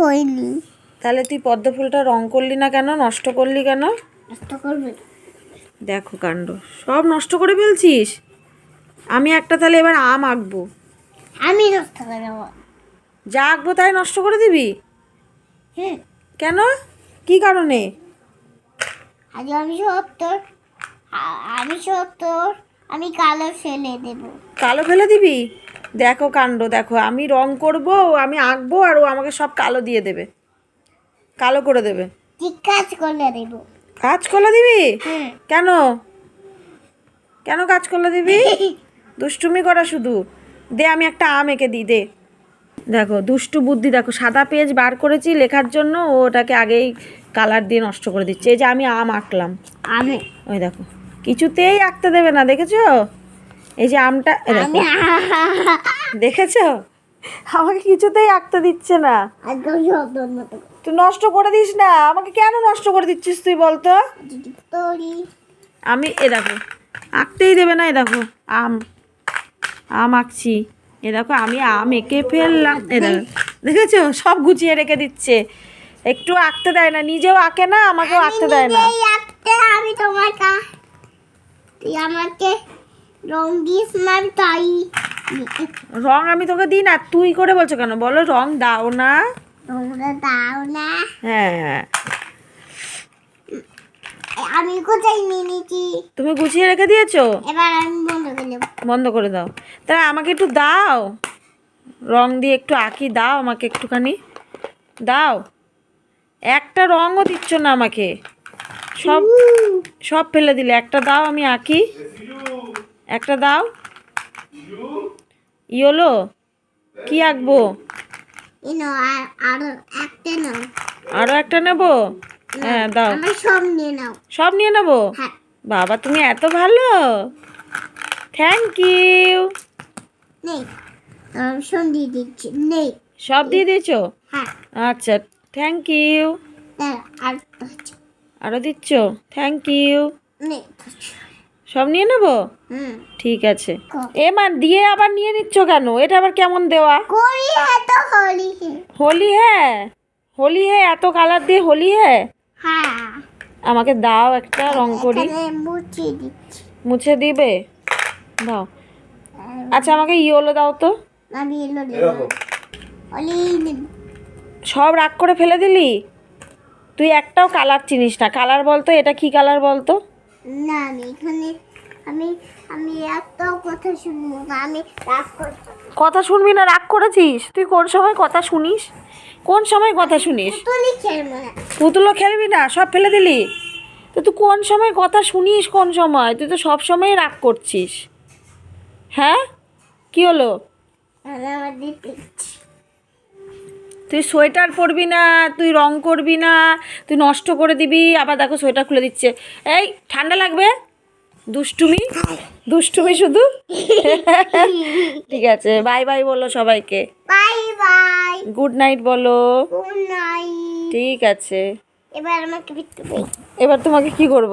হয়নি। তাহলে তুই পদ্ম ফুলটা রং করলি না কেন? নষ্ট করলি কেন? নষ্ট করবে। দেখো কাণ্ড। সব নষ্ট করে ফেলছিস? আমি একটা তাহলে এবার আম আঁকবো। আমি নষ্ট করে দেবো। যা আঁকবো তাই নষ্ট করে দিবি? হ্যাঁ। কেন? কি কারণে? আজ আমি সত্তর আ- আমি সত্তর আমি কালো ফেলে দেবো। কালো ফেলে দিবি? দেখো কাণ্ড দেখো আমি রং করব আমি আঁকবো আর ও আমাকে সব কালো দিয়ে দেবে। কালো করে দেবে। ঠিক কাজ করে দেবো। কাজ করলে দিবি? হ্যাঁ। কেন? কেন কাজ করলে দিবি? দুষ্টুমি করা শুধু। দে আমি একটা আম এঁকে দিই দে। দেখো দুষ্টু বুদ্ধি দেখো সাদা পেজ বার করেছি লেখার জন্য ও ওটাকে আগেই কালার দিয়ে নষ্ট করে দিচ্ছে। এই যে আমি আম আঁকলাম। আমি ওই দেখো কিছুতেই আঁকতে দেবে না দেখেছ? এই যে আমটা দেখেছ? আমাকে কিছুতেই আঁকতে দিচ্ছে না। তুই নষ্ট করে দিস না। আমাকে কেন নষ্ট করে দিচ্ছিস তুই বলতো? আমি এ দেখো আঁকতেই দেবে না এ দেখো আম। আম আঁকছি। এ দেখো আমি আম এঁকে ফেললাম। এ দেখো দেখেছ? সব গুছিয়ে রেখে দিচ্ছে। একটু আঁকতে দেয় না নিজেও আঁকে না আমাকেও আঁকতে দেয় না। আমি তোমার আমাকে রং দিস মার তাই। রং আমি তোকে দিই না তুই করে বলছো কেন? বলো রং দাও না। তোমরা দাও না। হ্যাঁ। আমি কোথায় নিয়ে নিয়েছি? তুমি গুছিয়ে রেখে দিয়েছ? এবার আমি বন্ধ করে দেবো। বন্ধ করে দাও। তাহলে আমাকে একটু দাও। রং দিয়ে একটু আঁকি দাও আমাকে একটুখানি। দাও। একটা রঙও দিচ্ছ না আমাকে। সব সব ফেলে দিলে। একটা দাও আমি আঁকি। একটা দাও। ইয়োলো কি আঁকবো? আর একটা নাও। আরও একটা নেব? হ্যাঁ দাও। সব নিয়ে নাও। সব নিয়ে নেব? হ্যাঁ। বাবা তুমি এত ভালো। থ্যাংক ইউ সব দিয়ে দিচ্ছি। নেই। সব দিয়ে দিয়েছ? হ্যাঁ। আচ্ছা থ্যাংক ইউ আরও দিচ্ছ? থ্যাংক ইউ সব নিয়ে নেব? হুম। ঠিক আছে। এ মা দিয়ে আবার নিয়ে নিচ্ছ কেন? এটা আবার কেমন দেওয়া? হোলি হ্যাঁ হোলি হ্যাঁ এত কালার দিয়ে হোলি হ্যাঁ। আমাকে দাও একটা রং করি। মুছে দিবে? দাও। আচ্ছা আমাকে ইয়োলো দাও তো। সব রাগ করে ফেলে দিলি? তুই একটাও কালার চিনিস না। কালার বলতো এটা কি কালার বলতো? না আমি এখানে আমি আমি একটাও কথা শুনব না আমি রাগ করছি। কথা শুনবি না রাগ করেছিস? তুই কোন সময় কথা শুনিস? কোন সময় কথা শুনিস? তুলি খেলব না। পুতুলও খেলবি না সব ফেলে দিলি? তো তুই কোন সময় কথা শুনিস কোন সময়? তুই তো সব সময় রাগ করছিস। হ্যাঁ? কি হলো? আমি আমাদের দেখছি তুই সোয়েটার পরবি না তুই রং করবি না তুই নষ্ট করে দিবি। আবার দেখো সোয়েটার খুলে দিচ্ছে। এই ঠান্ডা লাগবে? দুষ্টুমি? দুষ্টুমি শুধু? ঠিক আছে বাই বাই বলো সবাইকে। Bye bye. গুড নাইট বলো। Good night. ঠিক আছে। এবার আমাকে এবার তোমাকে কি করব?